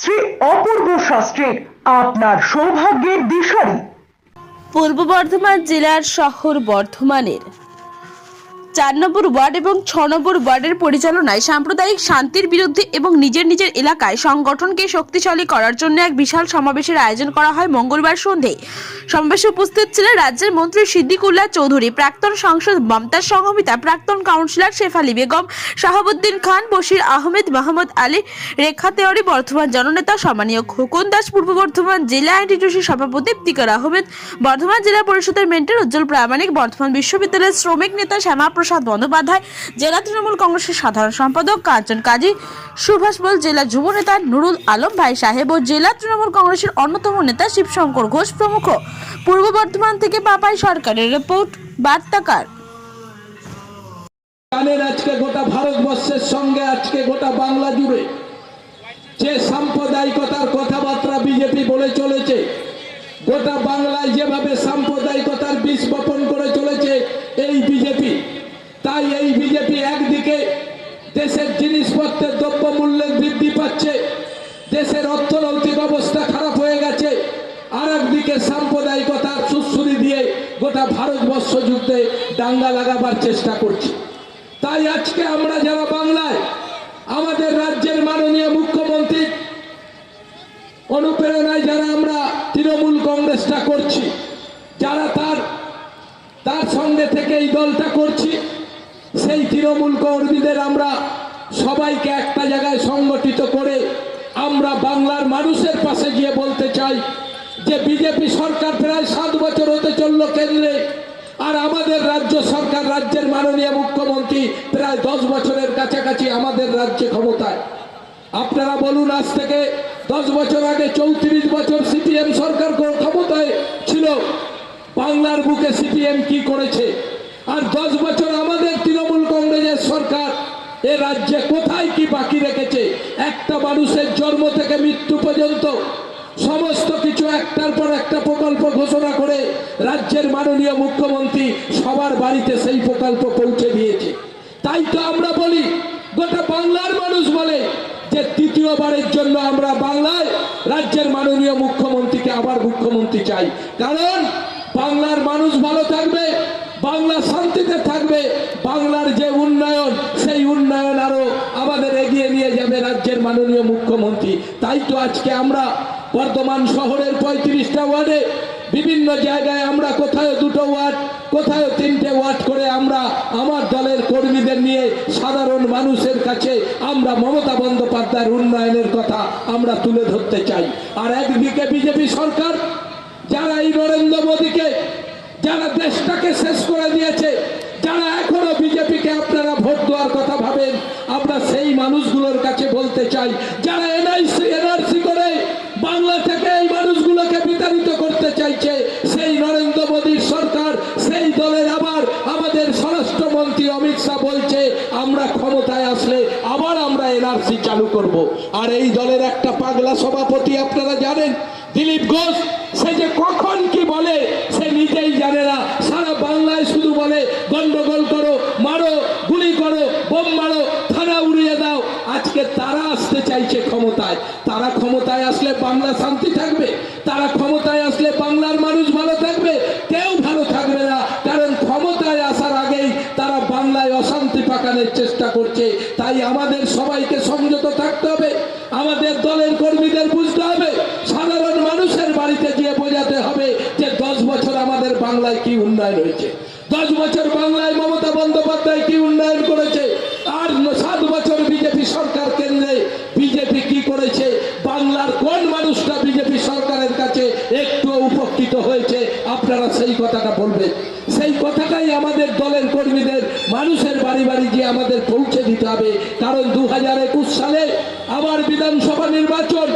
Shri Apurba শাস্ত্রীর আপনার সৌভাগ্যের দিশারি। পূর্ব বর্ধমান জেলার শহর বর্ধমানের। চার নম্বর ওয়ার্ড এবং ছ নম্বর ওয়ার্ডের পরিচালনায় সাম্প্রদায়িক শান্তির বিরুদ্ধে এবং নিজের নিজের এলাকায় সংগঠনকে শক্তিশালী করার জন্য এক বিশাল সমাবেশের আয়োজন করা হয় মঙ্গলবার সন্ধে। সমাবেশে উপস্থিত ছিলেন রাজ্যের মন্ত্রী সিদ্দিকুল্লাহ চৌধুরী, প্রাক্তন সাংসদ মমতাজ সংহমিতা, প্রাক্তন কাউন্সিলর শেফালি বেগম, শাহাবুদ্দিন খান, বশির আহমেদ মাহমুদ আলী, রেখা তেওয়ারি, বর্ধমান জননেতা সম্মানীয় খোকন দাস, পূর্ব বর্ধমান জেলা আইনটিটিউসির সভাপতি ইফতিকার আহমেদ, বর্ধমান জেলা পরিষদের মেন্টর উজ্জ্বল প্রামাণিক, বর্ধমান বিশ্ববিদ্যালয়ের শ্রমিক নেতা শ্যামাপ্রসাদ বন্দ্যোপাধ্যায়, জেলা তৃণমূল কংগ্রেসের সাধারণ সম্পাদক কাঞ্চন কাজী, সুভাষ বল জেলা যুব নেতা নুরুল আলম ভাই সাহেব ও জেলা তৃণমূল কংগ্রেসের অন্যতম নেতা শিবশঙ্কর ঘোষ প্রমুখ। পূর্ব বর্ধমান থেকে পাপাই সরকারের রিপোর্ট, বার্তাকার। আজকে গোটা ভারতবর্ষের সঙ্গে, আজকে গোটা বাংলা জুড়ে যে সাম্প্রদায়িকতার কথাবার্তা বিজেপি বলে চলেছে, গোটা বাংলায় যেভাবে সাম্প্রদায়িকতার বিষ বপন করে চলেছে এই বিজেপি তাই এই বিজেপি একদিকে দেশের জিনিসপত্রের দ্রব্যমূল্যের বৃদ্ধি পাচ্ছে দেশের অর্থনৈতিক অবস্থা খারাপ হয়ে গেছে। আর একদিকে সাম্প্রদায়িকতার সুশ্রুতি দিয়ে গোটা ভারতবর্ষ যুদ্ধে দাঙ্গা লাগাবার চেষ্টা করছে। তাই আজকে আমরা যারা বাংলায়, আমাদের রাজ্যের মাননীয় মুখ্যমন্ত্রী অনুপ্রেরণায় যারা আমরা তৃণমূল কংগ্রেসটা করছি, যারা তার তার সঙ্গে থেকে এই দলটা করছি, সেই তৃণমূল কর্মীদের আমরা সবাইকে একটা জায়গায় সংগঠিত করে আমরা বাংলার মানুষের পাশে গিয়ে বলতে চাই যে বিজেপি সরকার প্রায় সাত বছর হতে চলল কেন্দ্রে, আর আমাদের রাজ্য সরকার, রাজ্যের মাননীয় মুখ্যমন্ত্রী প্রায় দশ বছরের কাছাকাছি আমাদের রাজ্যে ক্ষমতায়। আপনারা বলুন, আজ থেকে দশ বছর আগে চৌত্রিশ বছর সিপিএম সরকার ক্ষমতায় ছিল? বাংলার বুকে সিপিএম কি করেছে? আর দশ বছর আমাদের তৃণমূল কংগ্রেসের সরকার এ রাজ্যে কোথায় কি একটা মানুষের জন্ম থেকে মৃত্যু পর্যন্ত সমস্ত কিছু একটার পর একটা প্রকল্প ঘোষণা করে রাজ্যের মাননীয় মুখ্যমন্ত্রী সবার বাড়িতে সেই প্রকল্প পৌঁছে দিয়েছে। তাই তো আমরা বলি, গোটা বাংলার মানুষ বলে যে তৃতীয়বারের জন্য আমরা বাংলায় রাজ্যের মাননীয় মুখ্যমন্ত্রীকে আবার মুখ্যমন্ত্রী চাই। কারণ বাংলার মানুষ ভালো থাকবে, বাংলা শান্তিতে থাকবে, বাংলার যে উন্নয়ন আরও আমাদের এগিয়ে নিয়ে যাবে রাজ্যের মাননীয় মুখ্যমন্ত্রী, তাই তো আজকে আমরা বর্ধমান শহরের পঁয়ত্রিশটা ওয়ার্ডে বিভিন্ন জায়গায় আমরা কোথায় দুটো ওয়ার্ড, কোথায় তিনটে ওয়ার্ড করে আমরা আমার দলের কর্মীদের নিয়ে সাধারণ মানুষের কাছে আমরা মমতা বন্দ্যোপাধ্যায়ের উন্নয়নের কথা আমরা তুলে ধরতে চাই। আর একদিকে বিজেপি সরকার, যারা এই নরেন্দ্র মোদীকে, যারা দেশটাকে শেষ করে দিয়েছে যারা এখনও বিজেপিকে আপনারা ভোট দেওয়ার আমরা সেই মানুষগুলোর কাছে বলতে চাই, যারা এনআইসি এনআরসি করে বাংলা থেকে এই মানুষগুলোকে বিতাড়িত করতে চাইছে, সেই নরেন্দ্র মোদীর সরকার, সেই দলের আবার আমাদের স্বরাষ্ট্রমন্ত্রী অমিত শাহ বলছে, আমরা ক্ষমতায় আসলে আবার আমরা এনআরসি চালু করব। আর এই দলের একটা পাগলা সভাপতি আপনারা জানেন, দিলীপ ঘোষ, সে যে কখন কি বলে, সে নিজেই জানে না। সারা বাংলায় শুধু বলে, গন্ডগোল করো, মারো গুলি করো বোম মারো থানা উড়িয়ে দাও আজকে তারা আসতে চাইছে ক্ষমতায়। তারা ক্ষমতায় আসলে বাংলা শান্তি থাকবে। তারা ক্ষমতায় আসলে বাংলার মানুষ ভালো থাকবে। কেউ ভালো থাকবে না। কারণ ক্ষমতায় আসার আগেই তারা বাংলায় অশান্তি পাকানোর চেষ্টা করছে। তাই আমাদের সবাইকে সংযত থাকতে হবে। আমাদের দলের কর্মীদের বুঝতে হবে। সাধারণ মানুষের বাড়িতে গিয়ে বোঝাতে হবে যে দশ বছর আমাদের বাংলায় কি উন্নয়ন হয়েছে। দশ বছর বাংলায় মমতা বন্দ্যোপাধ্যায় কি উন্নয়ন করেছে? আর সাত বছর বিজেপি সরকার কেন্দ্রে বিজেপি কি করেছে বাংলার কোন মানুষটা বিজেপি সরকারের কাছে একটু উপকৃত হয়েছে সেই কথাটা বলবেন সেই কথাটাই আমাদের দলের কর্মীদের, মানুষের বাড়ি বাড়ি গিয়ে আমাদের পৌঁছে দিতে হবে। কারণ দু হাজার একুশ সালে আবার বিধানসভা নির্বাচন।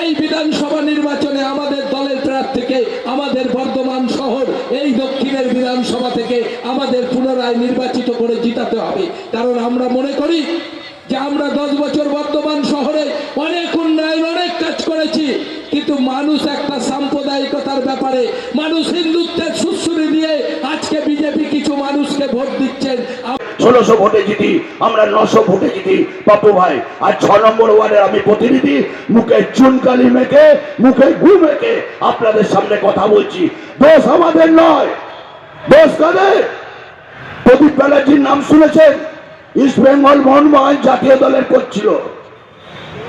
এই বিধানসভা নির্বাচনে আমাদের দলের প্রার্থীকে আমাদের বর্ধমান শহর, এই দক্ষিণের বিধানসভা থেকে আমাদের পুনরায় নির্বাচিত করে জিতাতে হবে। কারণ আমরা মনে করি যে আমরা দশ বছর বর্তমান শহরে অনেক উন্নয়ন, অনেক কাজ করেছি। কিন্তু মানুষ একটা সাম্প্রদায়িকতার মানুষ হিন্দুত্বের সুশ্রুরি দিয়ে আজকে বিজেপি কিছু মানুষকে ভোট দিচ্ছেন। ষোলোশো ভোটে জিতি, আমরা নশো ভোটে জিতি। বাপু ভাই, আর ছ নম্বর ওয়ার্ডের আমি প্রতিনিধি, মুখে চুনকালি মেখে, মুখে গু মেখে আপনাদের সামনে কথা বলছি। দোষ আমাদের নয়। দোষ কাদের? প্রদীপ ব্যানার্জির নাম শুনেছেন? ইস্ট বেঙ্গল মোহনবাগান জাতীয় দলের করছিল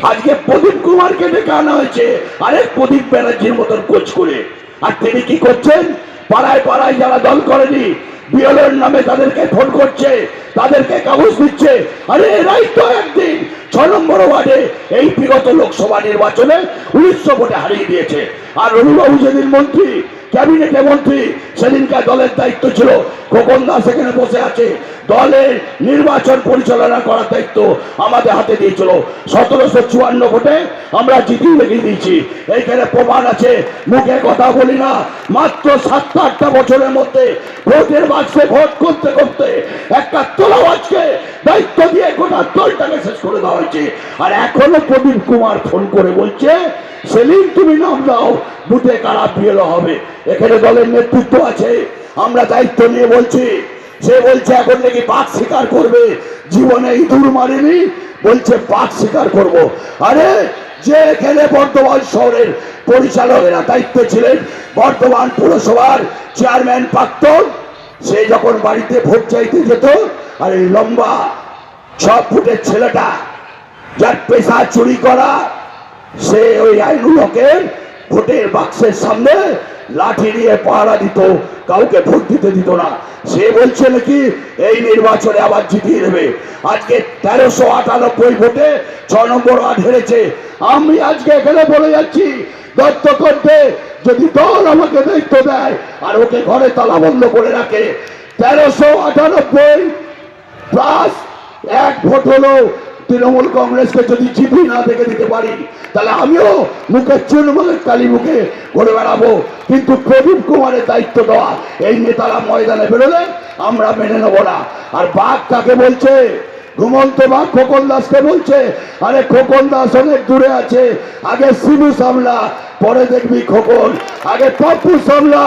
আজকে প্রদীপ কুমারকে ডেকে আনা হয়েছে। আরেক প্রদীপ ব্যানার্জির মতন কোচ করে। আর তিনি কি করছেন? পাড়ায় পাড়ায় যারা দল করেনি বিএলের নামে তাদেরকে ফোন করছে, তাদেরকে কাগজ দিচ্ছে। আরে এরাই তো একদিন। ছ নম্বর ওয়ার্ডে এই বিগত লোকসভা নির্বাচনে উনিশশো ভোটে হারিয়ে দিয়েছে। আর রবিবাবু যেদিন মন্ত্রী, ক্যাবিনেটে মন্ত্রী, সেদিনকার দলের দায়িত্ব ছিল। খোকন দাস এখানে বসে আছে। দলের নির্বাচন পরিচালনা করার দায়িত্ব আমাদের হাতে দিয়েছিল। সতেরোশো চুয়ান্ন ভোটে আমরা জিতিয়ে রেখে দিয়েছি। এইখানে প্রমাণ আছে, মুখে কথা বলি না, মাত্র সাতটা আটটা বছরের মধ্যে ভোটের বাক্সে ভোট করতে করতে একটা তোলাবাজকে দায়িত্ব দিয়ে গোটা দলটাকে শেষ করে দেওয়া হয়েছে। আর এখনও প্রদীপ কুমার ফোন করে বলছে, সেলিম, তুমি নাম দাও, বুথে কারা বিয়েলো হবে। এখানে দলের নেতৃত্ব আছে। আমরা দায়িত্ব নিয়ে বলছি সে বলছে, এখন নাকি বাঘ শিকার করবে। জীবনে ইঁদুর মারেনি, বলছে, বাঘ শিকার করব। আরে, যে এখানে বর্ধমান শহরের পরিচালকেরা দায়িত্ব ছিলেন, বর্ধমান পুরসভার চেয়ারম্যান প্রাক্তন, সে যখন বাড়িতে ভোট চাইতে যেত, আর এই লম্বা ছ ফুটের ছেলেটা যার পেশা চুরি করা, সে ওই আইনুলকের ভোটের বাক্সের সামনে লাঠি নিয়ে পাহারা দিত, কাউকে ভোট দিতে দিত না। সে বলছে নাকি, এই নির্বাচনে আবার জিতিয়ে দেবে। আজকে তেরোশো আটানব্বই ভোটে ছ নম্বর ওয়ার্ড হেরেছে। আমি আজকে এখানে বলে যাচ্ছি দত্ত করতে যদি দল আমাকে দায়িত্ব দেয় আর ওকে ঘরে তালা বন্ধ করে রাখে, তেরোশো আটানব্বই প্লাস এক ভোট হলো তৃণমূল কংগ্রেসকে যদি জিপি না দেখে দিতে পারি, তাহলে আমিও মুখে চুনমুখের কালী মুখে ঘুরে বেড়াবো। কিন্তু প্রদীপ কুমারের দায়িত্ব দেওয়া, এই নেতারা ময়দানে বেরোলে আমরা মেনে নেব না। আর বাঘ কাকে বলছে? ঘুমন্ত বাঘ খোকন দাসকে বলছে? আরে খোকন দাস অনেক দূরে আছে। আগে শিবু সামলা, পরে দেখবি খোকন। আগে পপ্পু সামলা,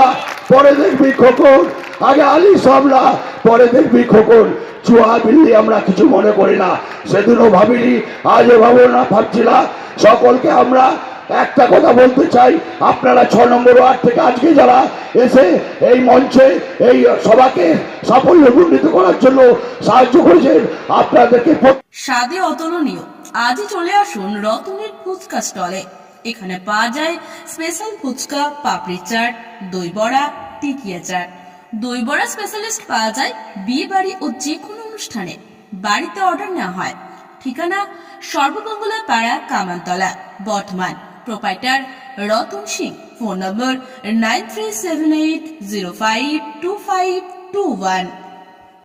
পরে দেখবি খোকন। আগে আলী সামলা, পরে দেখবি খোকন। চুয়া বিল্লি আমরা কিছু মনে করি না। সেদিনও ভাবিনি, আজও ভাবো না, ভাবছি না। সকলকে আমরা একটা কথা বলতে চাই। আপনারা ছ নম্বর ওয়ার্ড থেকে আজকে যারা এসে এই মঞ্চে, এই সভাকে সাফল্যমণ্ডিত করার জন্য সাহায্য করেছেন, আপনাদেরকে স্বাদে অতুলনীয়। আজই চলে আসুন রতনের ফুচকা স্টলে। এখানে পাওয়া যায় স্পেশাল ফুচকা, পাপড়ি চাট, দই বড়া, টিকিয়া চাট। দই বড়া স্পেশালিস্ট পাওয়া যায় বিয়ে বাড়ি ও যে কোনো অনুষ্ঠানে। বাড়িতে অর্ডার নেওয়া হয়। ঠিকানা Sarbamangala Para Kamantala, Bardhaman. Proprietor Ratan Singh phone number nine three seven eight zero five two five two one